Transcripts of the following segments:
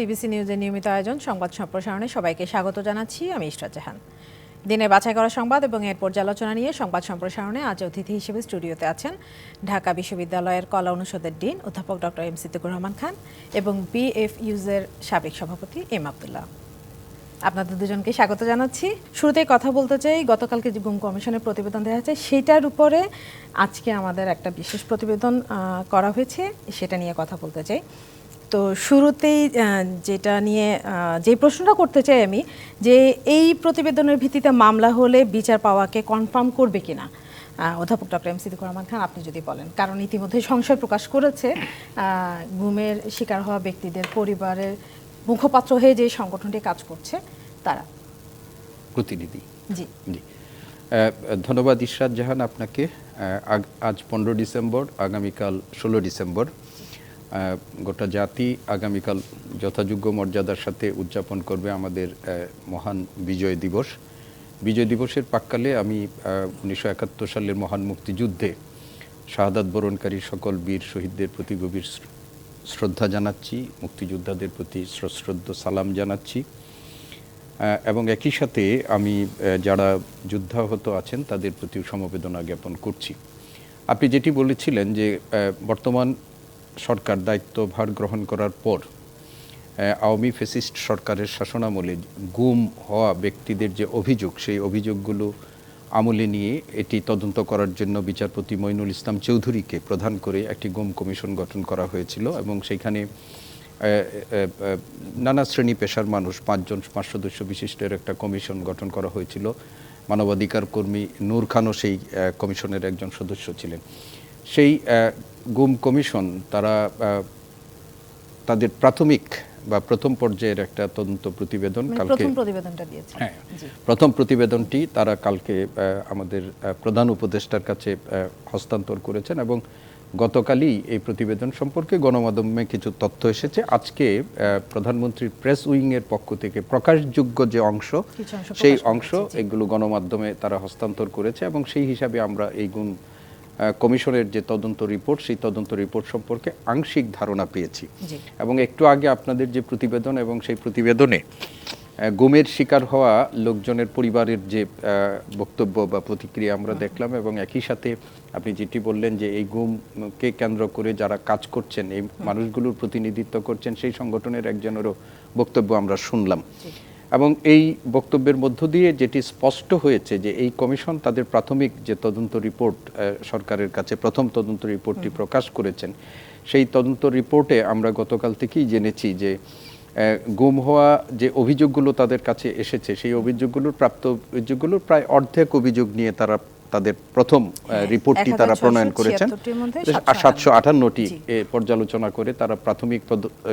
DBC নিউজের নিয়মিত আয়োজন সংবাদ সম্প্রসারণে সবাইকে স্বাগত জানাচ্ছি আমি ইশরাত জাহান। দিনে বাছাই করা সংবাদ এবং এর পর্যালোচনা নিয়ে সংবাদ সম্প্রসারণে আজ অতিথি হিসেবে স্টুডিওতে আছেন ঢাকা বিশ্ববিদ্যালয়ের কলা অনুষদের ডিন অধ্যাপক ডক্টর এম সিদ্দিকুর রহমান খান এবং বিএফইউজের সাবেক সভাপতি এম আবদুল্লাহ। আপনাদের দুজনকে স্বাগত জানাচ্ছি। শুরুতেই কথা বলতে চাই, গতকালকে যে গুম কমিশনের প্রতিবেদন দেওয়া হয়েছে, সেটার উপরে আজকে আমাদের একটা বিশেষ প্রতিবেদন করা হয়েছে, সেটা নিয়ে কথা বলতে চাই। তো শুরুতেই যেটা নিয়ে যে প্রশ্নটা করতে চাই আমি যে এই প্রতিবেদনের ভিত্তিতে মামলা হলে বিচার পাওয়াকে কনফার্ম করবে কিনা? অধ্যাপক ডক্টর এম সিদ্দিকুর রহমান খান আপনি যদি বলেন। কারণ ইতিমধ্যে সংশয় প্রকাশ করেছে গুমের শিকার হওয়া ব্যক্তিদের পরিবারের মুখপাত্র হয়ে যে সংগঠনটি কাজ করছে তারা। প্রতিনিধি। জি। জি। ধন্যবাদ ইশরাত জাহান আপনাকে। আজ পনেরো ডিসেম্বর আগামীকাল ষোলো ডিসেম্বর। গোটা জাতি আগামীকাল যথাযোগ্য মর্যাদার সাথে উদযাপন করবে আমাদের মহান বিজয় দিবস। বিজয় দিবসের পাককালে আমি উনিশশো একাত্তর সালের মহান মুক্তিযুদ্ধে শাহাদাত বরণকারী সকল বীর শহীদদের প্রতি গভীর শ্রদ্ধা জানাচ্ছি, মুক্তিযোদ্ধাদের প্রতি সশ্রদ্ধ সালাম জানাচ্ছি। এবং একই সাথে আমি যারা যুদ্ধাহত আছেন তাদের প্রতি সমবেদনা জ্ঞাপন করছি। আপনি যেটি বলেছিলেন যে বর্তমান সরকার দায়িত্বভার গ্রহণ করার পর আওয়ামী ফেসিস্ট সরকারের শাসনামলে গুম হওয়া ব্যক্তিদের যে অভিযোগ, সেই অভিযোগগুলো আমলে নিয়ে এটি তদন্ত করার জন্য বিচারপতি মইনুল ইসলাম চৌধুরীকে প্রধান করে একটি গুম কমিশন গঠন করা হয়েছিল এবং সেইখানে নানা শ্রেণি পেশার মানুষ, পাঁচজন, পাঁচ সদস্য বিশিষ্টের একটা কমিশন গঠন করা হয়েছিল। মানবাধিকার কর্মী নূর খানও সেই কমিশনের একজন সদস্য ছিলেন। সেই গুম কমিশন তারা তাদের প্রাথমিক বা প্রথম পর্যায়ের একটা তদন্ত প্রতিবেদন মানে কালকে প্রথম হ্যাঁ। প্রথম প্রতিবেদনটি তারা কালকে আমাদের প্রধান উপদেষ্টার কাছে হস্তান্তর করেছেন এবং গতকালই এই প্রতিবেদন সম্পর্কে গণমাধ্যমে কিছু তথ্য এসেছে। আজকে প্রধানমন্ত্রীর প্রেস উইংয়ের পক্ষ থেকে প্রকাশযোগ্য যে অংশ সেই অংশ এগুলো গণমাধ্যমে তারা হস্তান্তর করেছে এবং সেই হিসাবে আমরা এই গুণ কমিশনের যে তদন্ত রিপোর্ট সেই তদন্ত রিপোর্ট সম্পর্কে আংশিক ধারণা পেয়েছি। এবং একটু আগে আপনাদের যে প্রতিবেদন এবং সেই প্রতিবেদনে গুমের শিকার হওয়া লোকজনের পরিবারের যে বক্তব্য বা প্রতিক্রিয়া আমরা দেখলাম এবং একই সাথে আপনি যেটি বললেন যে এই গুমকে কেন্দ্র করে যারা কাজ করছেন এই মানুষগুলোর প্রতিনিধিত্ব করছেন সেই সংগঠনের একজনেরও বক্তব্য আমরা শুনলাম। এবং এই বক্তব্যের মধ্য দিয়ে যেটি স্পষ্ট হয়েছে যে এই কমিশন তাদের প্রাথমিক যে তদন্ত রিপোর্ট সরকারের কাছে প্রথম তদন্ত রিপোর্টটি প্রকাশ করেছেন সেই তদন্ত রিপোর্টে আমরা গতকাল থেকেই জেনেছি যে গুম হওয়া যে অভিযোগগুলো তাদের কাছে এসেছে সেই অভিযোগগুলোর প্রাপ্ত অভিযোগগুলোর প্রায় অর্ধেক অভিযোগ নিয়ে তারা তাদের প্রথম হ্যাঁ, রিপোর্টটি তারা প্রণয়ন করেছেন। সাতশো আটান্নটি এ পর্যালোচনা করে তারা প্রাথমিক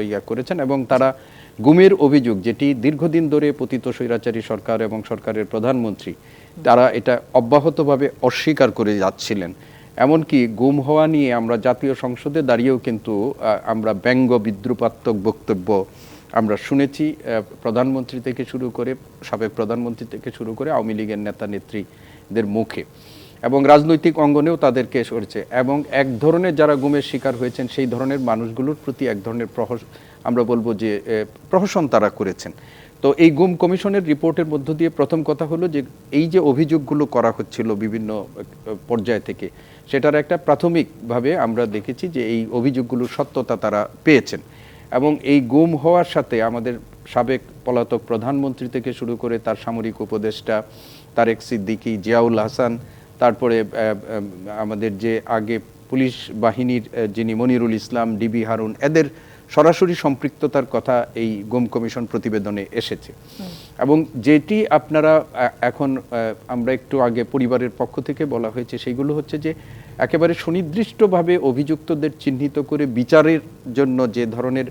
ইয়া করেছেন এবং তারা গুমের অভিযোগ, যেটি দীর্ঘদিন ধরে পতিত স্বৈরাচারী সরকার এবং সরকারের প্রধানমন্ত্রী, তারা এটা অব্যাহতভাবে অস্বীকার করে যাচ্ছিলেন। এমনকি গুম হওয়া নিয়ে আমরা জাতীয় সংসদে দাঁড়িয়েও কিন্তু আমরা ব্যঙ্গ বিদ্রুপাত্মক বক্তব্য আমরা শুনেছি প্রধানমন্ত্রী থেকে শুরু করে, সাবেক প্রধানমন্ত্রী থেকে শুরু করে আওয়ামী লীগের নেতা নেত্রীদের মুখে। এবং রাজনৈতিক অঙ্গনেও তাদেরকে সরেছে এবং এক ধরনের যারা গুমের শিকার হয়েছেন, সেই ধরনের মানুষগুলোর প্রতি এক ধরনের প্রহস আমরা বলব যে প্রহসন তারা করেছেন। তো এই গুম কমিশনের রিপোর্টের মধ্য দিয়ে প্রথম কথা হলো যে, এই যে অভিযোগগুলো করা হচ্ছিল বিভিন্ন পর্যায় থেকে, সেটার একটা প্রাথমিকভাবে আমরা দেখেছি যে, এই অভিযোগগুলোর সত্যতা তারা পেয়েছেন। এবং এই গুম হওয়ার সাথে আমাদের সাবেক পলাতক প্রধানমন্ত্রী থেকে শুরু করে তার সামরিক উপদেষ্টা তারেক সিদ্দিকী জিয়াউল হাসান, তারপরে আমাদের যে আগে পুলিশ বাহিনীর যিনি মনিরুল ইসলাম, ডিবি হারুন, এদের সরাসরি সম্পৃক্ততার কথা এই গুম কমিশন প্রতিবেদনে এসেছে। এবং যেটি আপনারা এখন আমরা একটু আগে পরিবারের পক্ষ থেকে বলা হয়েছে সেইগুলো হচ্ছে যে একেবারে সুনির্দিষ্টভাবে অভিযুক্তদের চিহ্নিত করে বিচারের জন্য যে ধরনের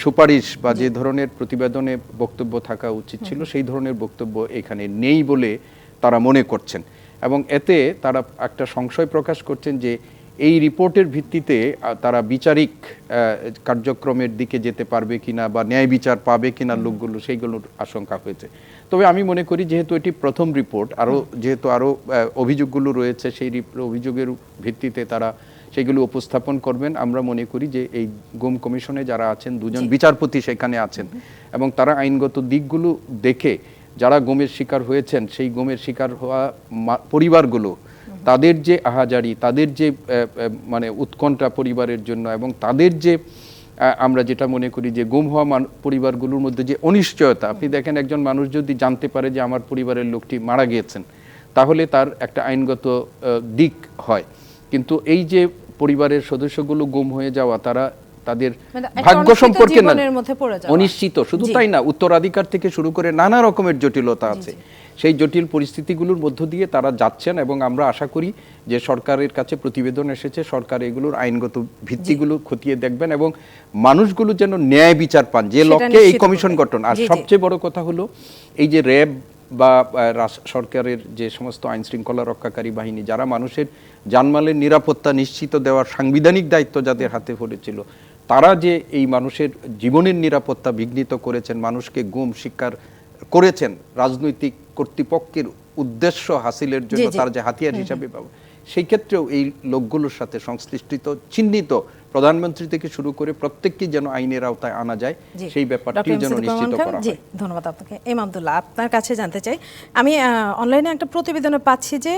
সুপারিশ বা যে ধরনের প্রতিবেদনে বক্তব্য থাকা উচিত ছিল সেই ধরনের বক্তব্য এখানে নেই বলে তারা মনে করছেন। এবং এতে তারা একটা সংশয় প্রকাশ করছেন যে এই রিপোর্টের ভিত্তিতে তারা বিচারিক কার্যক্রমের দিকে যেতে পারবে কিনা বা ন্যায় বিচার পাবে কিনা লোকগুলো সেইগুলোর আশঙ্কা হয়েছে। তবে আমি মনে করি যেহেতু এটি প্রথম রিপোর্ট আরও যেহেতু আরও অভিযোগগুলো রয়েছে সেই অভিযোগের ভিত্তিতে তারা সেগুলো উপস্থাপন করবেন। আমরা মনে করি যে এই গুম কমিশনে যারা আছেন দুজন বিচারপতি সেখানে আছেন এবং তারা আইনগত দিকগুলো দেখে যারা গুমের শিকার হয়েছেন সেই গুমের শিকার হওয়া মা- পরিবারগুলো তাদের যে আহাজারি তাদের যে মানে উৎকণ্ঠা পরিবারের জন্য এবং তাদের যে আমরা যেটা মনে করি যে গুম হওয়া পরিবারগুলোর মধ্যে যে অনিশ্চয়তা আপনি দেখেন একজন মানুষ যদি জানতে পারে যে আমার পরিবারের লোকটি মারা গিয়েছেন তাহলে তার একটা আইনগত দিক হয়। কিন্তু এই যে পরিবারের সদস্যগুলো গুম হয়ে যাওয়া তারা তাদের মানে ভাগ্য সম্পর্কে। অনিশ্চিত শুধু তাই না উত্তরাধিকার থেকে শুরু করে নানা রকমের জটিলতা আছে। সেই জটিল পরিস্থিতিগুলোর মধ্য দিয়ে তারা যাচ্ছেন এবং আমরা আশা করি যে সরকারের কাছে প্রতিবেদন এসেছে সরকার এগুলোর আইনগত ভিত্তিগুলো খতিয়ে দেখবেন এবং মানুষগুলো যেন ন্যায় বিচার পান যে লক্ষ্যে এই কমিশন গঠন। আর। সবচেয়ে বড় কথা হলো এই যে র্যাব বা সরকারের যে সমস্ত আইন শৃঙ্খলা রক্ষাকারী বাহিনী যারা মানুষের জানমালের নিরাপত্তা নিশ্চিত দেওয়ার সাংবিধানিক দায়িত্ব যাদের হাতে পড়েছিল তারা যে এই মানুষের জীবনের নিরাপত্তা বিঘ্নিত করেছেন মানুষকে গুম শিকার করেছেন রাজনৈতিক কর্তৃপক্ষের উদ্দেশ্য হাসিলের জন্য। তার যে হাতিয়ার হিসাবে পাবো সেই ক্ষেত্রেও এই লোকগুলোর সাথে সংশ্লিষ্ট চিহ্নিত প্রধানমন্ত্রী থেকে শুরু করে প্রত্যেককে যেন আইনের আওতায় আনা যায় সেই ব্যাপারটি ব্যাপারটিও যেন নিশ্চিত করা হয় জি হয়। ধন্যবাদ আপনাকে। এম আব্দুল্লাহ আপনার কাছে জানতে চাই আমি অনলাইনে একটা প্রতিবেদনে পাচ্ছি যে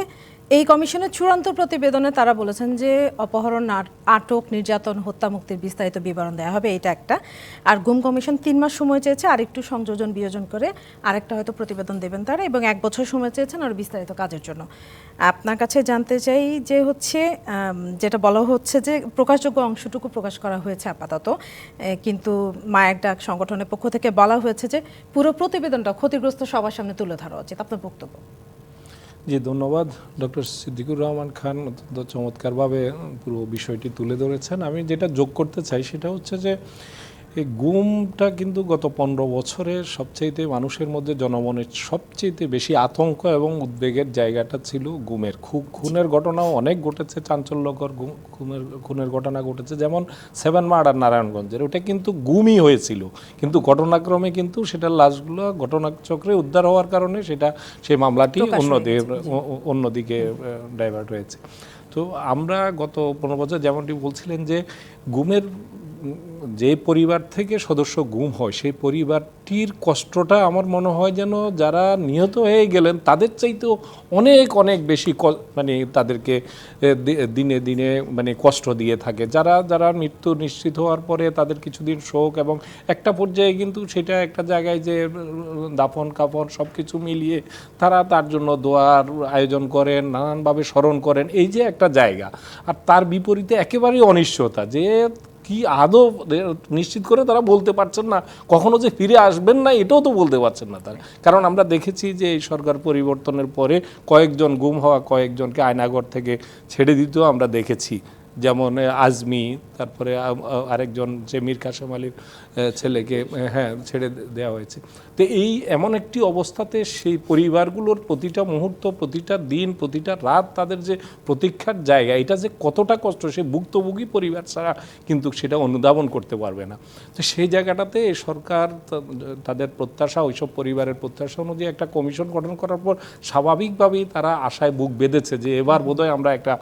এই কমিশনের চূড়ান্ত প্রতিবেদনে তারা বলেছেন যে অপহরণ আটক, নির্যাতন, হত্যা মুক্তির বিস্তারিত বিবরণ দেওয়া হবে, এটা একটা। আর গুম কমিশন তিন মাস সময় চেয়েছে আর একটু সংযোজন, বিয়োজন করে আরেকটা হয়তো প্রতিবেদন দেবেন তারা এবং এক বছর সময় চেয়েছেন আর বিস্তারিত কাজের জন্য। আপনার কাছে জানতে চাই যে হচ্ছে যেটা বলা হচ্ছে যে প্রকাশযোগ্য অংশটুকু প্রকাশ করা হয়েছে আপাতত কিন্তু মায়ের ডাক সংগঠনের পক্ষ থেকে বলা হয়েছে যে পুরো প্রতিবেদনটা ক্ষতিগ্রস্ত সবার সামনে তুলে ধরা উচিত। আপনার বক্তব্য? জি, ধন্যবাদ। ডক্টর সিদ্দিকুর রহমান খান অত্যন্ত চমৎকারভাবে পুরো বিষয়টি তুলে ধরেছেন। আমি যেটা যোগ করতে চাই সেটা হচ্ছে যে এই গুমটা কিন্তু গত পনেরো বছরে সবচাইতে মানুষের মধ্যে জনমনের সবচাইতে বেশি আতঙ্ক এবং উদ্বেগের জায়গাটা ছিল গুমের খুব খুনের ঘটনাও অনেক ঘটেছে চাঞ্চল্যকর গুম- খুনের খুনের ঘটনা ঘটেছে। যেমন সেভেন মার্ডার নারায়ণগঞ্জের ওটা কিন্তু গুমই হয়েছিল। কিন্তু ঘটনাক্রমে কিন্তু সেটার লাশগুলো ঘটনাচক্রে উদ্ধার হওয়ার কারণে সেটা সেই মামলাটি অন্যদিকে অন্যদিকে ডাইভার্ট হয়েছে। তো আমরা গত পনেরো বছর যেমনটি বলছিলেন যে গুমের যে পরিবার থেকে সদস্য গুম হয়, সেই পরিবারটির কষ্টটা আমার মনে হয় যেন যারা নিহত হয়ে গেলেন, তাদের চাইতেও অনেক অনেক বেশি মানে তাদেরকে দিনে দিনে মানে কষ্ট দিয়ে থাকে। যারা যারা মৃত্যু নিশ্চিত হওয়ার পরে তাদের কিছুদিন শোক এবং একটা পর্যায়ে কিন্তু সেটা একটা জায়গায় যে, দাফন, কাফন সব কিছু মিলিয়ে তারা তার জন্য দোয়ার আয়োজন করেন, নানানভাবে স্মরণ করেন। এই যে একটা জায়গা, আর তার বিপরীতে একেবারেই অনিশ্চয়তা যে কি আদৌ নিশ্চিত করে তারা বলতে পারছেন না। কখনো যে ফিরে আসবেন না, এটাও তো বলতে পারছেন না তারা। কারণ আমরা দেখেছি যে এই সরকার পরিবর্তনের পরে কয়েকজন গুম হওয়া, কয়েকজনকে আয়নাগর থেকে ছেড়ে দিতেও আমরা দেখেছি। যেমন আজমি, তারপরে আরেকজন যে মীর কাসেম আলীর ছেলেকে হ্যাঁ ছেড়ে দেওয়া হয়েছে। তো এই এমন একটি অবস্থাতে সেই পরিবারগুলোর প্রতিটা মুহূর্ত, প্রতিটা দিন, প্রতিটা রাত তাদের যে প্রতীক্ষার জায়গা, এটা যে কতটা কষ্ট, সে ভুক্তভোগী পরিবার ছাড়া কিন্তু সেটা অনুধাবন করতে পারবে না। তো সেই জায়গাটাতে সরকার তাদের প্রত্যাশা, ওইসব পরিবারের প্রত্যাশা অনুযায়ী একটা কমিশন গঠন করার পর স্বাভাবিকভাবেই তারা আশায় বুক বেঁধেছে যে এবার বোধহয় আমরা একটা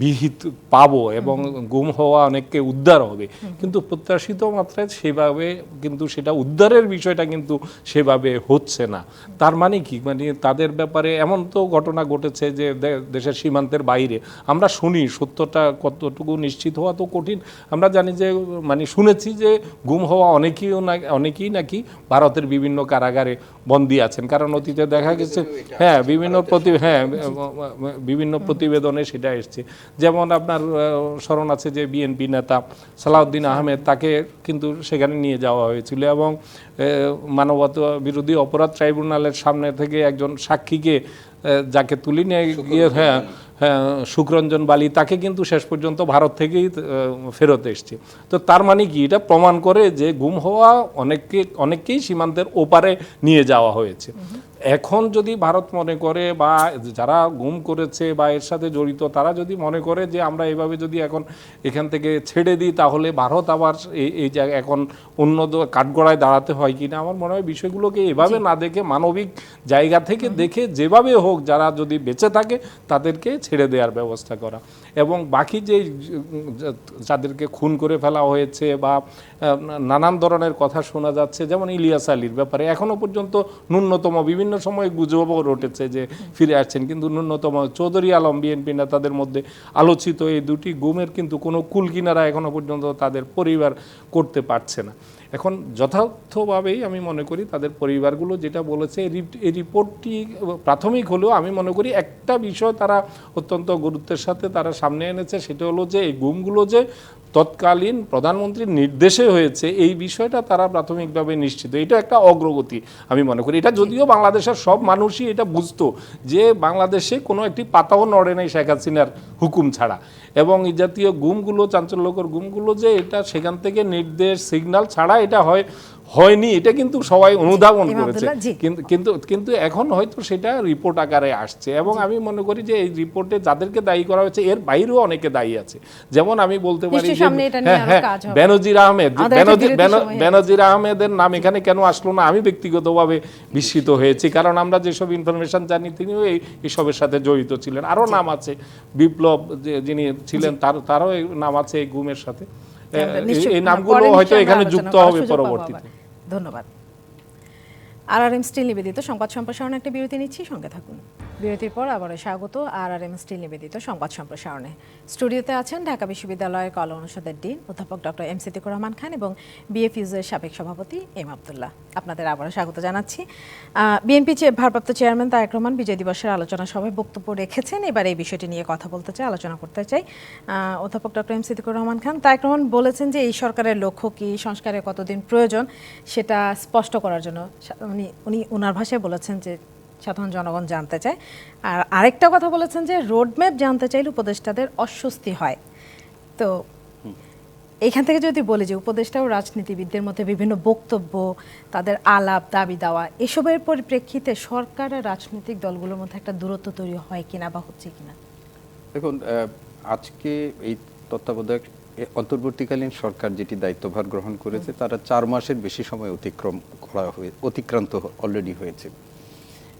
বিহিত পাবো এবং গুম হওয়া অনেককে উদ্ধার হবে। কিন্তু প্রত্যাশিত মাত্রায় সেভাবে কিন্তু সেটা উদ্ধারের বিষয়টা কিন্তু সেভাবে হচ্ছে না। তার মানে কি? মানে তাদের ব্যাপারে এমন তো ঘটনা ঘটেছে যে দেশের সীমান্তের বাইরে। আমরা শুনি সত্যটা কতটুকু নিশ্চিত হওয়া তো কঠিন। আমরা জানি যে মানে শুনেছি যে গুম হওয়া অনেকেই না অনেকেই নাকি ভারতের বিভিন্ন কারাগারে বন্দী আছেন। কারণ অতীতে দেখা গেছে হ্যাঁ বিভিন্ন প্রতি হ্যাঁ বিভিন্ন প্রতিবেদনে সেটা এসছে। যেমন আপনার স্মরণ আছে যে বিএনপি নেতা সালাউদ্দিন আহমেদ তাকে কিন্তু সেখানে নিয়ে যাওয়া হয়েছিল এবং মানবত বিরোধী অপরাধ ট্রাইব্যুনালের সামনে থেকে একজন সাক্ষীকে যাকে তুলে নিয়ে গিয়ে হ্যাঁ হ্যাঁ বালি তাকে কিন্তু শেষ পর্যন্ত ভারত থেকেই ফেরত এসছে। তো তার মানে কি? এটা প্রমাণ করে যে গুম হওয়া অনেককে অনেককেই সীমান্তের ওপারে নিয়ে যাওয়া হয়েছে। এখন যদি ভারত মনে করে বা যারা গুম করেছে বা এর সাথে জড়িত তারা যদি মনে করে যে আমরা এভাবে যদি এখন এখান থেকে ছেড়ে দিই তাহলে ভারত আবার এই এই জায়গায় এখন অন্য কাঠগড়ায় দাঁড়াতে হয় কিনা? আমার মনে হয় বিষয়গুলোকে এভাবে না দেখে মানবিক জায়গা থেকে দেখে যেভাবে হোক যারা যদি বেঁচে থাকে তাদেরকে ছেড়ে দেওয়ার ব্যবস্থা করা। এবং বাকি যে, যাদেরকে খুন করে ফেলা হয়েছে বা নানান ধরনের কথা শোনা যাচ্ছে, যেমন ইলিয়াস আলীর ব্যাপারে এখনও পর্যন্ত ন্যূনতম, বিভিন্ন সময় গুজবও রটেছে যে ফিরে আসছেন, কিন্তু ন্যূনতম চৌধুরী আলম বিএনপি নেতাদের মধ্যে আলোচিত এই দুটি গুমের কিন্তু কোনো কুল কিনারা এখনও পর্যন্ত তাদের পরিবার করতে পারছে না। এখন যথার্থভাবেই আমি মনে করি তাদের পরিবারগুলো যেটা বলেছে, এই রিপোর্টটি প্রাথমিক হলেও আমি মনে করি একটা বিষয় তারা অত্যন্ত গুরুত্বের সাথে তারা সামনে এনেছে, সেটা হলো যে এই গুমগুলো যে তৎকালীন প্রধানমন্ত্রীর নির্দেশে হয়েছে, এই বিষয়টা তারা প্রাথমিকভাবে নিশ্চিত। এটা একটা অগ্রগতি আমি মনে করি। এটা যদিও বাংলাদেশের সব মানুষই এটা বুঝতো যে বাংলাদেশে কোনো একটি পাতাও নড়ে নাই শেখ হাসিনার হুকুম ছাড়া। এবং এই জাতীয় গুমগুলো, চাঞ্চল্যকর গুমগুলো যে এটা সেখান থেকে নির্দেশ সিগনাল ছাড়া এটা হয় হয়নি এটা কিন্তু সবাই অনুধাবন করেছে। কিন্তু কিন্তু এখন হয়তো সেটা রিপোর্ট আকারে আসছে এবং আমি মনে করি যে এই রিপোর্টে যাদেরকে দায়ী করা হয়েছে এর বাইরেও অনেকে দায়ী আছে। যেমন আমি বলতে পারি হ্যাঁ হ্যাঁ বেনজির আহমেদ বেনজির হয়ে আহমেদের নাম এখানে কেন আসলো না? আমি ব্যক্তিগতভাবে বিস্মিত হয়েছি কারণ আমরা যেসব ইনফরমেশন জানি তিনিও এই এসবের সাথে জড়িত ছিলেন। আরও নাম আছে বিপ্লব যে- যিনি ছিলেন তার তারও নাম আছে এই গুমের সাথে। আমরা এই- এই নামগুলো হয়তো এখানে যুক্ত হবে পরবর্তীতে। ধন্যবাদ আর আর এম স্টিল নিবেদিত সংবাদ সম্প্রসারণে একটা বিরতি নিচ্ছি, সঙ্গে থাকুন। বিরতির পর আবারও স্বাগত আর আর এম স্টিল নিবেদিত সংবাদ সম্প্রসারণে। স্টুডিওতে আছেন ঢাকা বিশ্ববিদ্যালয়ের কলা অনুষদের ডিন, অধ্যাপক ডক্টর এম সিদ্দিকুর রহমান খান এবং বিএফইউজের সাবেক সভাপতি এম আবদুল্লাহ। আপনাদের আবারও স্বাগত জানাচ্ছি। বিএনপি ভারপ্রাপ্ত চেয়ারম্যান তারেক রহমান বিজয় দিবসের আলোচনা সভায় বক্তব্য রেখেছেন। এবার এই বিষয়টি নিয়ে কথা বলতে চাই, আলোচনা করতে চাই। অধ্যাপক ডক্টর এম সিদ্দিকুর রহমান খান, তারেক রহমান বলেছেন যে এই সরকারের লক্ষ্য কি, সংস্কারের কতদিন প্রয়োজন সেটা স্পষ্ট করার জন্য উনি উনি ওনার ভাষায় বলেছেন যে সাধারণ জনগণ জানতে চায়। আর আরেকটা কথা বলেছেন যে রোডম্যাপ জানতে চাইলে উপদেষ্টাদের অস্বস্তি হয়। তো এইখান থেকে যদি বলি যে উপদেষ্টা ও রাজনীতিবিদদের মধ্যে বিভিন্ন বক্তব্য, তাদের আলাপ, দাবি দেওয়া, এসবের পরিপ্রেক্ষিতে সরকার আর রাজনৈতিক দলগুলোর মধ্যে একটা দূরত্ব তৈরি হয় কিনা বা হচ্ছে কিনা? দেখুন আজকে এই তত্ত্বাবধায়ক অন্তর্বর্তীকালীন সরকার যেটি দায়িত্বভার গ্রহণ করেছে তারা চার মাসের বেশি সময় অতিক্রম করা হয়ে অতিক্রান্ত অলরেডি হয়েছে।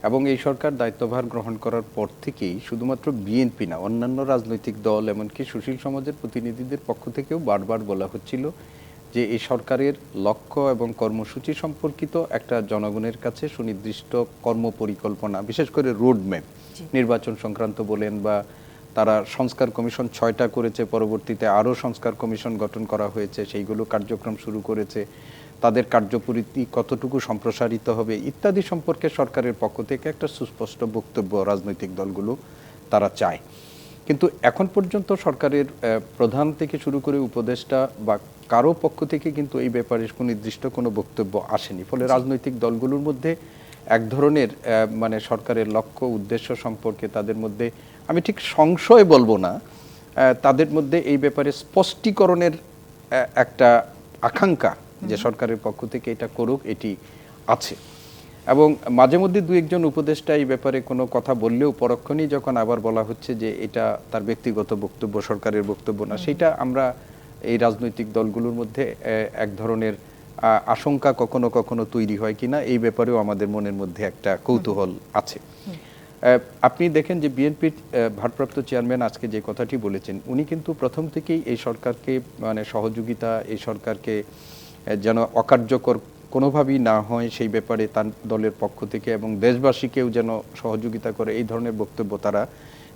এবং এই সরকার দায়িত্বভার গ্রহণ করার পর থেকেই শুধুমাত্র বিএনপি না অন্যান্য রাজনৈতিক দল এমনকি সুশীল সমাজের প্রতিনিধিদের পক্ষ থেকেও বারবার বলা হচ্ছিল যে এই সরকারের লক্ষ্য এবং কর্মসূচি সম্পর্কিত একটা জনগণের কাছে সুনির্দিষ্ট কর্মপরিকল্পনা বিশেষ করে রোডম্যাপ নির্বাচন সংক্রান্ত বলেন বা তারা সংস্কার কমিশন ছয়টা করেছে পরবর্তীতে আরও সংস্কার কমিশন গঠন করা হয়েছে সেইগুলো কার্যক্রম শুরু করেছে তাদের কার্যপরিধি কতটুকু সম্প্রসারিত হবে ইত্যাদি সম্পর্কে সরকারের পক্ষ থেকে একটা সুস্পষ্ট বক্তব্য রাজনৈতিক দলগুলো তারা চায়। কিন্তু এখন পর্যন্ত সরকারের প্রধান থেকে শুরু করে উপদেষ্টা বা কারও পক্ষ থেকে কিন্তু এই ব্যাপারে সুনির্দিষ্ট কোনো বক্তব্য আসেনি। ফলে রাজনৈতিক দলগুলোর মধ্যে এক ধরনের মানে সরকারের লক্ষ্য উদ্দেশ্য সম্পর্কে তাদের মধ্যে আমি ঠিক সংশয় বলব না তাদের মধ্যে এই ব্যাপারে স্পষ্টীকরণের একটা আকাঙ্ক্ষা যে সরকারের পক্ষ থেকে এটা করুক এটি আছে। এবং মাঝে মধ্যে দু একজন উপদেষ্টা এই ব্যাপারে কোনো কথা বললেও পরক্ষণেই যখন আবার বলা হচ্ছে যে এটা তার ব্যক্তিগত বক্তব্য সরকারের বক্তব্য না সেটা আমরা এই রাজনৈতিক দলগুলোর মধ্যে এক ধরনের আশঙ্কা কখনো কখনো তৈরি হয় কিনা এই ব্যাপারেও আমাদের মনের মধ্যে একটা কৌতূহল আছে। আপনি দেখেন যে বিএনপির ভারপ্রাপ্ত চেয়ারম্যান আজকে যে কথাটি বলেছেন, উনি কিন্তু প্রথম থেকেই এই সরকারকে মানে সহযোগিতা, এই সরকারকে যেন অকার্যকর কোনোভাবেই না হয় সেই ব্যাপারে তার দলের পক্ষ থেকে এবং দেশবাসীকেও যেন সহযোগিতা করে এই ধরনের বক্তব্য তারা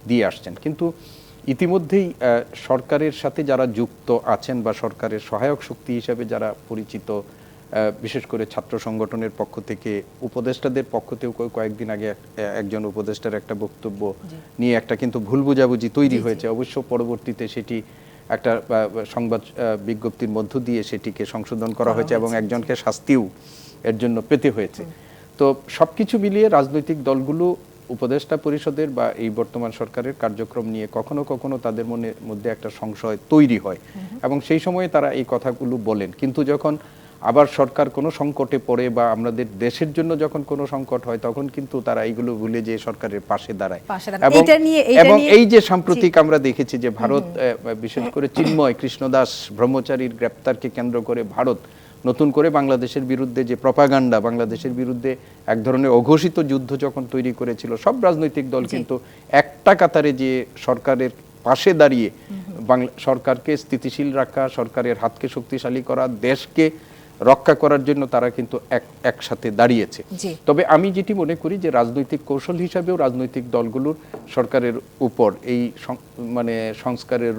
দিয়ে আসছেন। কিন্তু ইতিমধ্যেই সরকারের সাথে যারা যুক্ত আছেন বা সরকারের সহায়ক শক্তি হিসাবে যারা পরিচিত বিশেষ করে ছাত্র সংগঠনের পক্ষ থেকে উপদেষ্টাদের পক্ষ থেকেও কয়েক- কয়েকদিন আগে একজন উপদেষ্টার একটা বক্তব্য নিয়ে একটা কিন্তু ভুল বোঝাবুঝি তৈরি হয়েছে। অবশ্য পরবর্তীতে সেটি একটা সংবাদ বিজ্ঞপ্তির মধ্য দিয়ে সেটিকে সংশোধন করা হয়েছে এবং একজনকে শাস্তিও এর জন্য পেতে হয়েছে। তো সবকিছু মিলিয়ে রাজনৈতিক দলগুলো উপদেষ্টা পরিষদের বা এই বর্তমান সরকারের কার্যক্রম নিয়ে কখনো কখনো তাদের মনের মধ্যে একটা সংশয় তৈরি হয়। এবং সেই সময়ে তারা এই কথাগুলো বলেন। কিন্তু যখন আবার সরকার কোনো সংকটে পড়ে বা আমাদের দেশের জন্য যখন কোনো সংকট হয় তখন কিন্তু তারা এইগুলো ভুলে যে সরকারের পাশে দাঁড়ায়। এবং এই যে সাম্প্রতিক আমরা দেখেছি যে ভারত বিশেষ করে চিন্ময় কৃষ্ণদাস ব্রহ্মচারীর গ্রেপ্তারকে কেন্দ্র করে ভারত নতুন করে বাংলাদেশের বিরুদ্ধে যে প্রপাগান্ডা বাংলাদেশের বিরুদ্ধে এক ধরনের অঘোষিত যুদ্ধ যখন তৈরি করেছিল সব রাজনৈতিক দল কিন্তু একটা কাতারে যে সরকারের পাশে দাঁড়িয়ে বাংলা সরকারকে স্থিতিশীল রাখা সরকারের হাতকে শক্তিশালী করা দেশকে রক্ষা করার জন্য তারা কিন্তু এক একসাথে দাঁড়িয়েছে। তবে আমি যেটি মনে করি যে রাজনৈতিক কৌশল হিসাবেও রাজনৈতিক দলগুলোর সরকারের উপর এই মানে সংস্কারের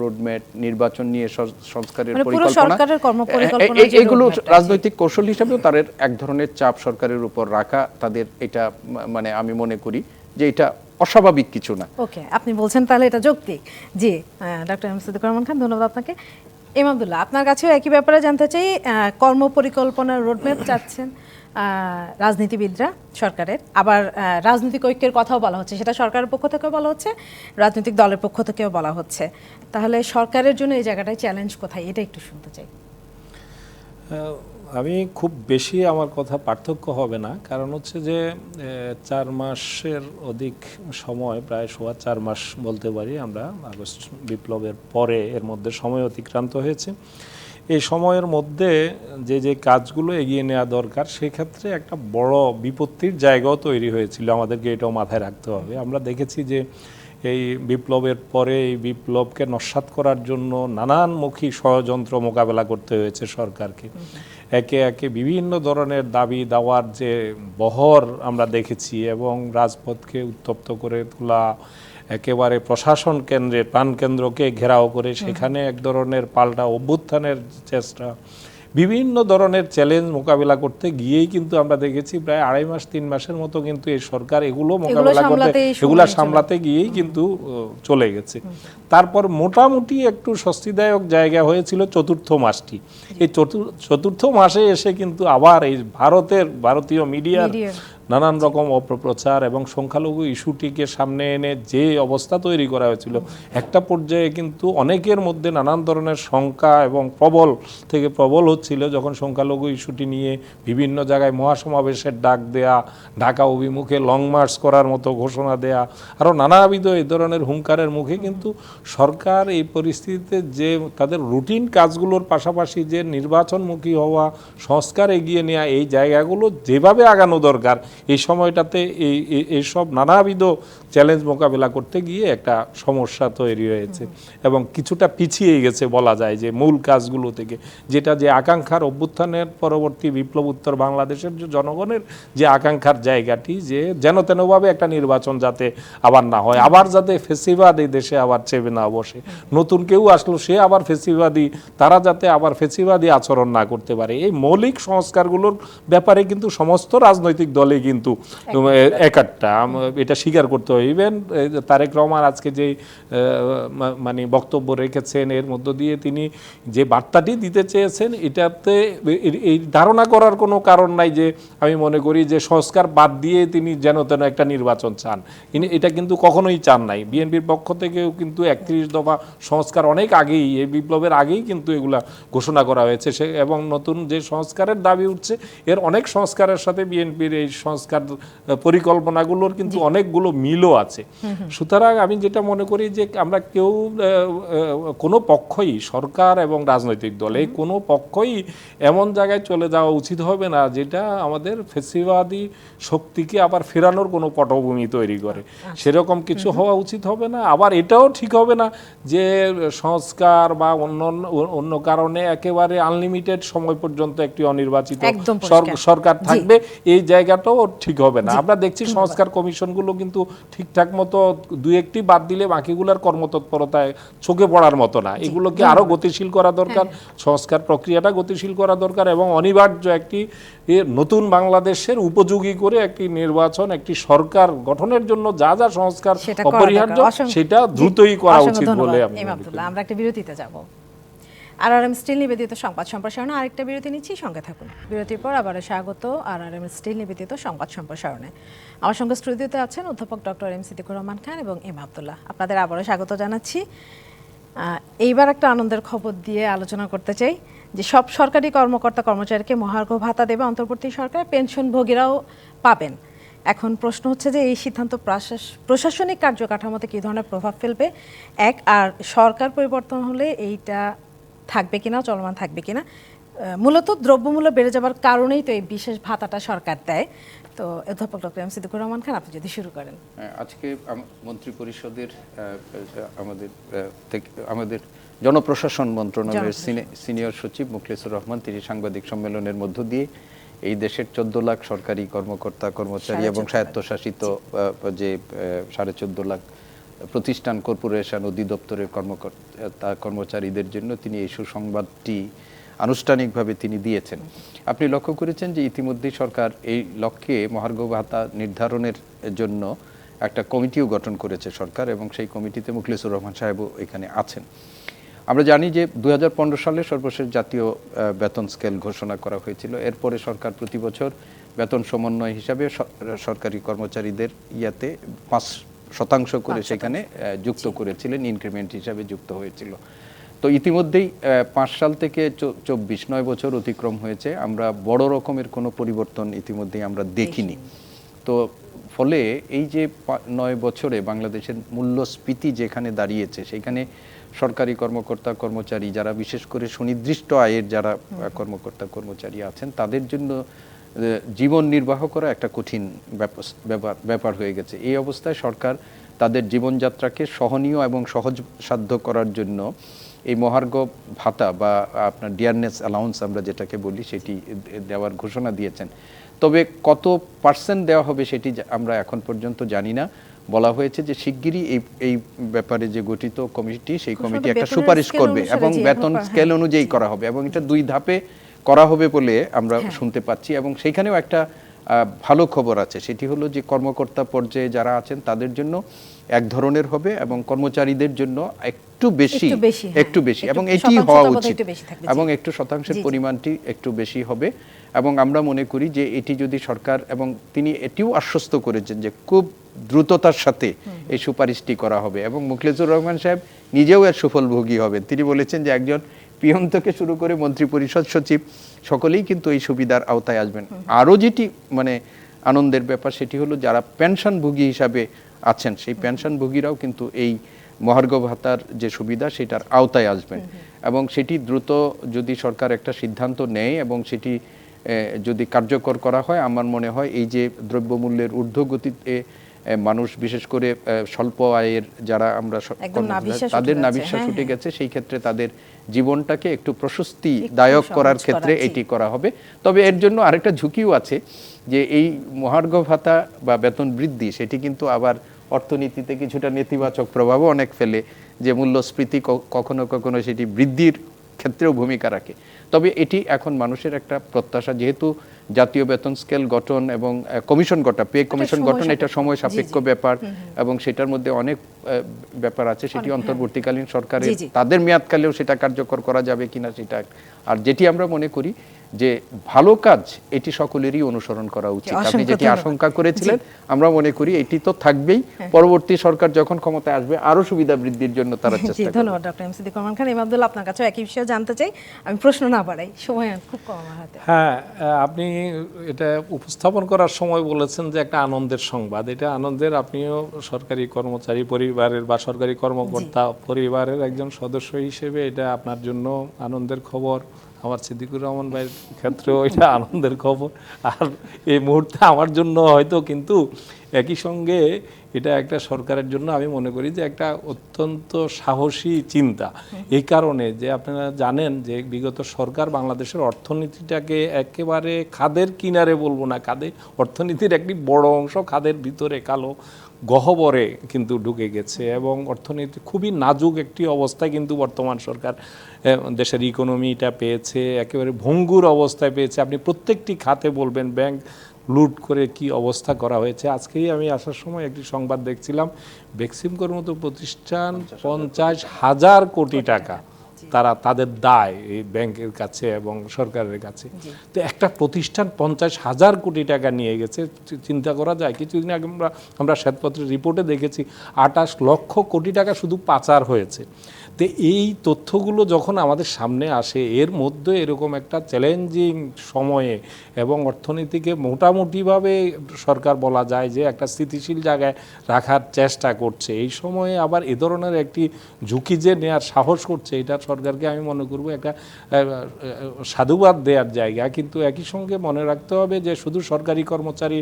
রোডম্যাপ নির্বাচন নিয়ে সংস্কারের মানে পরিকল্পনা এগুলো। রাজনৈতিক কৌশল হিসাবেও তাদের এক ধরনের চাপ সরকারের উপর রাখা তাদের এটা মানে আমি মনে করি যে এটা অস্বাভাবিক কিছু না। ওকে আপনি বলছেন তাহলে এটা যৌক্তিক। জি ডক্টর এম সিদ্দিকুর রহমান খান ধন্যবাদ আপনাকে। এম আবদুল্লাহ আপনার কাছেও একই ব্যাপারে জানতে চাই কর্ম কর্মপরিকল্পনার রোডম্যাপ চাচ্ছেন রাজনীতিবিদরা সরকারের। আবার রাজনৈতিক ঐক্যের কথাও বলা হচ্ছে, সেটা সরকারের পক্ষ থেকেও বলা হচ্ছে, রাজনৈতিক দলের পক্ষ থেকেও বলা হচ্ছে। তাহলে সরকারের জন্য এই জায়গাটায় চ্যালেঞ্জ কোথায়? এটা একটু শুনতে চাই। আমি খুব বেশি আমার কথা পার্থক্য হবে না। কারণ হচ্ছে যে চার মাসের অধিক সময়, প্রায় সোয়া চার মাস বলতে পারি আমরা, আগস্ট বিপ্লবের পরে এর মধ্যে সময় অতিক্রান্ত হয়েছে। এই সময়ের মধ্যে যে যে কাজগুলো এগিয়ে নেওয়া দরকার, সেক্ষেত্রে একটা বড় বিপত্তির জায়গাও তৈরি হয়েছিল, আমাদেরকে এটাও মাথায় রাখতে হবে। আমরা দেখেছি যে, এই বিপ্লবের পরে এই বিপ্লবকে নস্যাৎ করার জন্য নানানমুখী ষড়যন্ত্র মোকাবেলা করতে হয়েছে সরকারকে। একে একে বিভিন্ন ধরনের দাবি দাওয়ার যে বহর আমরা দেখেছি এবং রাজপথকে উত্তপ্ত করে তোলা একেবারে প্রশাসন কেন্দ্রে প্রাণকেন্দ্রকে ঘেরাও করে সেখানে এক ধরনের পাল্টা অভ্যুত্থানের চেষ্টা বিভিন্ন ধরনের চ্যালেঞ্জ মোকাবেলা করতে গিয়েই কিন্তু আমরা দেখেছি প্রায় আড়াই মাস তিন মাসের মতো কিন্তু এই সরকার এগুলো মোকাবিলা করতে এগুলা। সামলাতে গিয়েই কিন্তু চলে গেছে তারপর মোটামুটি একটু স্বস্তিদায়ক জায়গা হয়েছিল চতুর্থ মাসটি এই চতুর- চতুর্থ মাসে এসে কিন্তু আবার এই ভারতের ভারতীয় মিডিয়ার। নানান রকম অপপ্রচার এবং সংখ্যালঘু ইস্যুটিকে সামনে এনে যে অবস্থা তৈরি করা হয়েছিল, একটা পর্যায়ে কিন্তু অনেকের মধ্যে নানান ধরনের শঙ্কা এবং প্রবল থেকে প্রবল হচ্ছিল যখন সংখ্যালঘু ইস্যুটি নিয়ে বিভিন্ন জায়গায় মহাসমাবেশের ডাক দেয়া, ঢাকা অভিমুখে লং মার্চ করার মতো ঘোষণা দেয়া, আরও নানাবিধ এই ধরনের হুঙ্কারের মুখে কিন্তু সরকার এই পরিস্থিতিতে যে তাদের রুটিন কাজগুলোর পাশাপাশি যে নির্বাচনমুখী হওয়া, সংস্কার এগিয়ে নেওয়া এই জায়গাগুলো যেভাবে আগানো দরকার এই সময়টাতে এই, এই- এইসব নানাবিধ চ্যালেঞ্জ মোকাবেলা করতে গিয়ে একটা সমস্যা তৈরি হয়েছে। এবং কিছুটা পিছিয়ে গেছে বলা যায় যে মূল কাজগুলো থেকে, যেটা যে আকাঙ্ক্ষার অভ্যুত্থানের পরবর্তী বিপ্লব উত্তর বাংলাদেশের যে জনগণের যে আকাঙ্ক্ষার জায়গাটি যে যেন তেনভাবে একটা নির্বাচন যাতে আবার না হয়, আবার যাতে ফেসিবাদ এই দেশে আবার চেপে না বসে। নতুন কেউ আসলো, সে আবার ফেসিবাদী, তারা যাতে আবার ফেসিবাদী আচরণ না করতে পারে। এই মৌলিক সংস্কারগুলোর ব্যাপারে কিন্তু সমস্ত রাজনৈতিক দলে কিন্তু একাট্টা। আম- এটা স্বীকার করতে হয় ইভেন তারেক রহমান আজকে যে মানে বক্তব্য রেখেছেন এর মধ্য দিয়ে তিনি যে বার্তাটি দিতে চেয়েছেন এটাতে এই ধারণা করার কোনো কারণ নাই যে আমি মনে করি যে সংস্কার বাদ দিয়ে তিনি যেন তেন একটা নির্বাচন চান। এটা কিন্তু কখনোই চান নাই। বিএনপির পক্ষ থেকেও কিন্তু একত্রিশ দফা সংস্কার অনেক আগেই এই বিপ্লবের আগেই কিন্তু এগুলা ঘোষণা করা হয়েছে। সে এবং নতুন যে সংস্কারের দাবি উঠছে এর অনেক সংস্কারের সাথে বিএনপির এই সংস্কার আহ, পরিকল্পনাগুলোর কিন্তু অনেকগুলো মিলও আছে। সুতরাং আমি যেটা মনে করি যে আমরা কেউ কোনো পক্ষই সরকার এবং রাজনৈতিক দল এই কোনো পক্ষই এমন জায়গায় চলে যাওয়া উচিত হবে না যেটা আমাদের ফেসিবাদী শক্তিকে আবার ফেরানোর কোনো পটভূমি তৈরি করে। সেরকম কিছু হওয়া উচিত হবে না। আবার এটাও ঠিক হবে না যে সংস্কার বা অন্য অন্য- কারণে একেবারে আনলিমিটেড সময় পর্যন্ত একটি অনির্বাচিত। সরকার থাকবে। এই জায়গাটাও ঠিক হবে না। আমরা দেখছি সংস্কার কমিশনগুলো কিন্তু ঠিকঠাক মতো দুই একটি বাদ দিলে বাকিগুলোর কর্মতৎপরতায় চোখে পড়ার মতো না। এগুলোকে আরও গতিশীল করা দরকার সংস্কার প্রক্রিয়াটা গতিশীল করা দরকার এবং অনিবার্য একটি নতুন বাংলাদেশের উপযোগী করে একটি নির্বাচন একটি সরকার গঠনের জন্য যা যা সংস্কার অপরিহার্য সেটা দ্রুতই করা উচিত বলে আমরা একটা বিরতিতে যাব। আর আর এম স্টিল নিবেদিত সংবাদ সম্প্রসারণে আরেকটা বিরতি নিচ্ছি, সঙ্গে থাকুন। বিরতির পর আবারও স্বাগত আর আর এম স্টিল নিবেদিত সংবাদ সম্প্রসারণে। আমার সঙ্গে স্টুডিওতে আছেন অধ্যাপক ডক্টর এম সিদ্দিকুর রহমান খান এবং এম আব্দুল্লাহ। আপনাদের আবারও স্বাগত জানাচ্ছি। এইবার একটা আনন্দের খবর দিয়ে আলোচনা করতে চাই, যে সব সরকারি কর্মকর্তা কর্মচারীকে মহার্ঘ ভাতা দেবে অন্তর্বর্তী সরকার, পেনশনভোগীরাও পাবেন। এখন প্রশ্ন হচ্ছে যে এই সিদ্ধান্ত প্রশাসনিক কার্যকাঠামোতে কী ধরনের প্রভাব ফেলবে? এক, আর সরকার পরিবর্তন হলে এইটা থাকবে কিনা চলমান থাকবে কিনা মূলত দ্রব্যমূল্য বেড়ে যাবার কারণেই তো এই বিশেষ ভাতাটা সরকার দেয়। তো অধ্যাপক ডক্টর এম সিদ্দিকুর রহমান খান আপনি যদি শুরু করেন। হ্যাঁ, আজকে মন্ত্রী পরিষদের আমাদের আমাদের জনপ্রশাসন মন্ত্রণালয়ের সিনিয়র সচিব মুখলেসুর রহমান তিনি সাংবাদিক সম্মেলনের মধ্য দিয়ে এই দেশের চোদ্দ লাখ সরকারি কর্মকর্তা কর্মচারী এবং স্বায়ত্তশাসিত যে সাড়ে চোদ্দ লাখ প্রতিষ্ঠান, কর্পোরেশন, অধিদপ্তরের কর্মকর্তা কর্মচারীদের জন্য তিনি এই সুসংবাদটি আনুষ্ঠানিকভাবে তিনি দিয়েছেন। আপনি লক্ষ্য করেছেন যে ইতিমধ্যেই সরকার এই লক্ষ্যে মহার্ঘ ভাতা নির্ধারণের জন্য একটা কমিটিও গঠন করেছে সরকার এবং সেই কমিটিতে মুখলিসুর রহমান সাহেবও এখানে আছেন। আমরা জানি যে দু হাজার পনেরো সালে সর্বশেষ জাতীয় বেতন স্কেল ঘোষণা করা হয়েছিল। এরপরে সরকার প্রতি বছর বেতন সমন্বয় হিসাবে সরকারি কর্মচারীদের ইয়াতে পাঁচ শতাংশ করে সেখানে যুক্ত করেছিলেন ইনক্রিমেন্ট হিসাবে যুক্ত হয়েছিল। তো ইতিমধ্যেই পাঁচ সাল থেকে চব্বিশ নয় বছর অতিক্রম হয়েছে। আমরা বড় রকমের কোনো পরিবর্তন ইতিমধ্যেই আমরা দেখিনি। তো ফলে এই যে নয় বছরে বাংলাদেশের মূল্যস্ফীতি যেখানে দাঁড়িয়েছে সেখানে সরকারি কর্মকর্তা কর্মচারী যারা বিশেষ করে সুনির্দিষ্ট আয়ের যারা কর্মকর্তা কর্মচারী আছেন তাদের জন্য জীবন নির্বাহ করা একটা কঠিন ব্যাপার হয়ে গেছে। এই অবস্থায় সরকার তাদের জীবনযাত্রাকে সহনীয় এবং সহজসাধ্য করার জন্য এই মহার্ঘ ভাতা বা আপনার ডিয়ারনেস অ্যালাউন্স আমরা যেটাকে বলি সেটি দেওয়ার ঘোষণা দিয়েছেন। তবে কত পার্সেন্ট দেওয়া হবে সেটি আমরা এখন পর্যন্ত জানি না। বলা হয়েছে যে শিগগিরই এই এই ব্যাপারে যে গঠিত কমিটি সেই কমিটি একটা সুপারিশ করবে এবং বেতন স্কেল অনুযায়ী করা হবে এবং এটা দুই ধাপে করা হবে বলে আমরা শুনতে পাচ্ছি এবং সেইখানেও একটা ভালো খবর আছে সেটি হলো যে কর্মকর্তা পর্যায়ে যারা আছেন তাদের জন্য এক ধরনের হবে এবং কর্মচারীদের জন্য একটু বেশি একটু বেশি, হ্যাঁ। এবং এটি হওয়া উচিত। এবং একটু শতাংশের। পরিমাণটি একটু বেশি হবে এবং আমরা মনে করি যে এটি যদি সরকার এবং তিনি এটিও আশ্বস্ত করেছেন যে খুব দ্রুততার সাথে এই সুপারিশটি করা হবে এবং মুখলেজুর রহমান সাহেব নিজেও এর সুফলভোগী হবেন তিনি বলেছেন যে একজন পিয়ন থেকে শুরু করে মন্ত্রী পরিষদ সচিব, সকলেই কিন্তু এই সুবিধার আওতায় আসবেন। আরও যেটি মানে আনন্দের ব্যাপার, সেটি হলো যারা পেনশনভোগী হিসাবে আছেন, সেই পেনশনভোগীরাও কিন্তু এই মহার্ঘ ভাতার যে সুবিধা, সেটার আওতায় আসবেন। এবং সেটি দ্রুত যদি সরকার একটা সিদ্ধান্ত নেয় এবং সেটি যদি কার্যকর করা হয়, আমার মনে হয় এই যে দ্রব্যমূল্যের ঊর্ধ্বগতিতে মানুষ বিশেষ করে স্বল্প আয়ের যারা আমরা তাদের নাবিশ্বাস হ্যাঁ, উঠে হ্যাঁ। গেছে সেই ক্ষেত্রে তাদের জীবনটাকে একটু প্রশস্তিদায়ক সহজ করার ক্ষেত্রে এটি করা হবে। তবে এর জন্য আরেকটা ঝুঁকিও আছে যে এই মহার্ঘ ভাতা বা বেতন বৃদ্ধি সেটি কিন্তু আবার অর্থনীতিতে কিছুটা নেতিবাচক প্রভাবও অনেক ফেলে যে মূল্যস্ফীতি কখনো কখনো সেটি বৃদ্ধির ক্ষেত্রেও ভূমিকা রাখে। তবে এটি এখন মানুষের একটা প্রত্যাশা যেহেতু জাতীয় বেতন স্কেল গঠন এবং কমিশন গঠন পে কমিশন গঠন এটা সময় সাপেক্ষ ব্যাপার এবং সেটার মধ্যে অনেক ব্যাপার আছে। সেটি অন্তর্বর্তীকালীন সরকারের। তাদের মেয়াদকালেও সেটা কার্যকর করা যাবে কিনা সেটা আর যেটি আমরা মনে করি যে ভালো কাজ এটি সকলেরই অনুসরণ করা উচিত। আপনি যেটি আশঙ্কা করেছিলেন আমরা মনে করি এটি তো থাকবেই। পরবর্তী সরকার যখন ক্ষমতায় আসবে আরও সুবিধা বৃদ্ধির জন্য তারা চেষ্টা করবে। ধন্যবাদ ডক্টর রহমান খান। ইমামদুল্লাহ আপনার কাছেও একই বিষয়ে জানতে চাই। আমি প্রশ্ন না বাড়াই সময় খুব কম আমার হাতে। হ্যাঁ আহ, আপনি এটা উপস্থাপন করার সময় বলেছেন যে একটা আনন্দের সংবাদ। এটা আনন্দের আপনিও সরকারি কর্মচারী পরিবারের বা সরকারি কর্মকর্তা পরিবারের একজন সদস্য হিসেবে এটা আপনার জন্য আনন্দের খবর। আমার সিদ্দিকুর রহমান ভাইয়ের ক্ষেত্রেও এটা আনন্দের খবর। আর এই মুহূর্তে আমার জন্য হয়তো কিন্তু একই সঙ্গে এটা একটা সরকারের জন্য আমি মনে করি যে একটা অত্যন্ত সাহসী চিন্তা। এই কারণে যে আপনারা জানেন যে বিগত সরকার বাংলাদেশের অর্থনীতিটাকে একেবারে খাদের কিনারে বলব না, খাদে, অর্থনীতির একটি বড় অংশ খাদের ভিতরে কালো গহ্বরে কিন্তু ঢুকে গেছে এবং অর্থনীতি খুবই নাজুক একটি অবস্থায় কিন্তু বর্তমান সরকার দেশের ইকোনমিটা পেয়েছে, একেবারে ভঙ্গুর অবস্থায় পেয়েছে। আপনি প্রত্যেকটি খাতে বলবেন, ব্যাংক লুট করে কি অবস্থা করা হয়েছে? আজকেই আমি আসার সময় একটি সংবাদ দেখছিলাম বেক্সিমকোর মতো প্রতিষ্ঠান পঞ্চাশ হাজার কোটি। টাকা তারা তাদের দায় এই ব্যাংকের কাছে এবং সরকারের কাছে। তো একটা প্রতিষ্ঠান পঞ্চাশ হাজার কোটি টাকা নিয়ে গেছে চিন্তা করা যায়? কিছুদিন আগে আমরা আমরা শ্বেতপত্রের রিপোর্টে দেখেছি আটাশ লক্ষ কোটি টাকা শুধু পাচার হয়েছে। তো এই তথ্যগুলো যখন আমাদের সামনে আসে, এর মধ্যে এরকম একটা চ্যালেঞ্জিং সময়ে এবং অর্থনীতিকে মোটামুটিভাবে সরকার বলা যায় যে একটা স্থিতিশীল জায়গায় রাখার চেষ্টা করছে। এই সময়ে আবার এ ধরনের একটি ঝুঁকি যে নেওয়ার সাহস করছে, এটা সরকারকে আমি মনে করব একটা সাধুবাদ দেওয়ার জায়গা। কিন্তু একই সঙ্গে মনে রাখতে হবে যে শুধু সরকারি কর্মচারী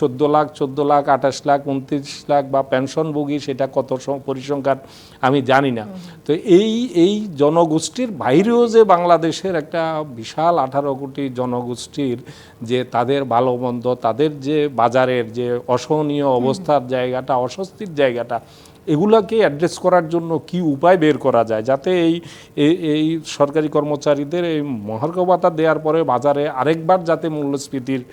চোদ্দ লাখ চোদ্দ লাখ, আঠাশ লাখ, উনত্রিশ লাখ বা পেনশনভোগী সেটা কত পরিসংখ্যান আমি জানি না। তো এই এই জনগোষ্ঠীর বাইরেও যে বাংলাদেশের একটা বিশাল আঠারো কোটি জনগোষ্ঠীর যে তাদের ভালো মন্দ তাদের যে বাজারের যে অসহনীয় অবস্থার জায়গাটা অস্বস্তির জায়গাটা এগুলাকে অ্যাড্রেস করার জন্য কি উপায় বের করা যায়? যাতে এই এই- সরকারি কর্মচারীদের এই মহার্ঘ ভাতা দেওয়ার পরে বাজারে আরেকবার যাতে মূল্যস্ফীতির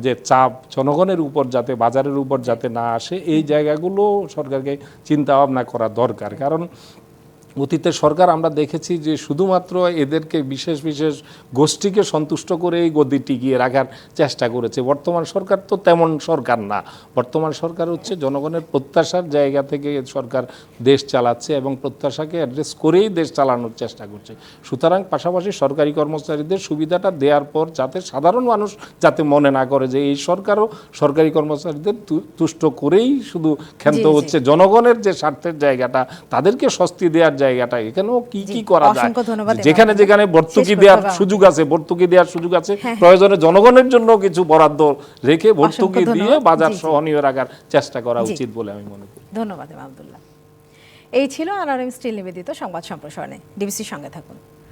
যে চাপ জনগণের উপর যাতে, বাজারের উপর যাতে না আসে, এই জায়গাগুলো সরকারকে চিন্তা ভাবনা করা দরকার। কারণ অতীতে সরকার আমরা দেখেছি যে শুধুমাত্র এদেরকে বিশেষ বিশেষ গোষ্ঠীকে সন্তুষ্ট করে এই গদি টিকিয়ে রাখার চেষ্টা করেছে। বর্তমান সরকার তো তেমন সরকার না। বর্তমান সরকার হচ্ছে জনগণের প্রত্যাশার জায়গা থেকে সরকার দেশ চালাচ্ছে এবং প্রত্যাশাকে অ্যাড্রেস করেই দেশ চালানোর চেষ্টা করছে। সুতরাং পাশাপাশি সরকারি কর্মচারীদের সুবিধাটা দেওয়ার পর যাতে সাধারণ মানুষ যাতে মনে না করে যে এই সরকারও সরকারি কর্মচারীদের তু- তুষ্ট করেই শুধু ক্ষান্ত। হচ্ছে। জনগণের যে স্বার্থের জায়গাটা তাদেরকে স্বস্তি দেওয়ার জায়গাটা এখানেও কি কি করা যায়? যেখানে যেখানে ভর্তুকি দেওয়ার সুযোগ আছে ভর্তুকি দেওয়ার সুযোগ আছে হ্যাঁ। প্রয়োজনে জনগণের জন্য কিছু বরাদ্দ রেখে ভর্তুকি দিয়ে বাজার। সহনীয় রাখার চেষ্টা করা উচিত বলে আমি মনে করি। ধন্যবাদ আব্দুল্লাহ। এই ছিল আনারএম স্টিল নিবেদিত সংবাদ সম্প্রসারণে। ডিবিসির সঙ্গে থাকুন।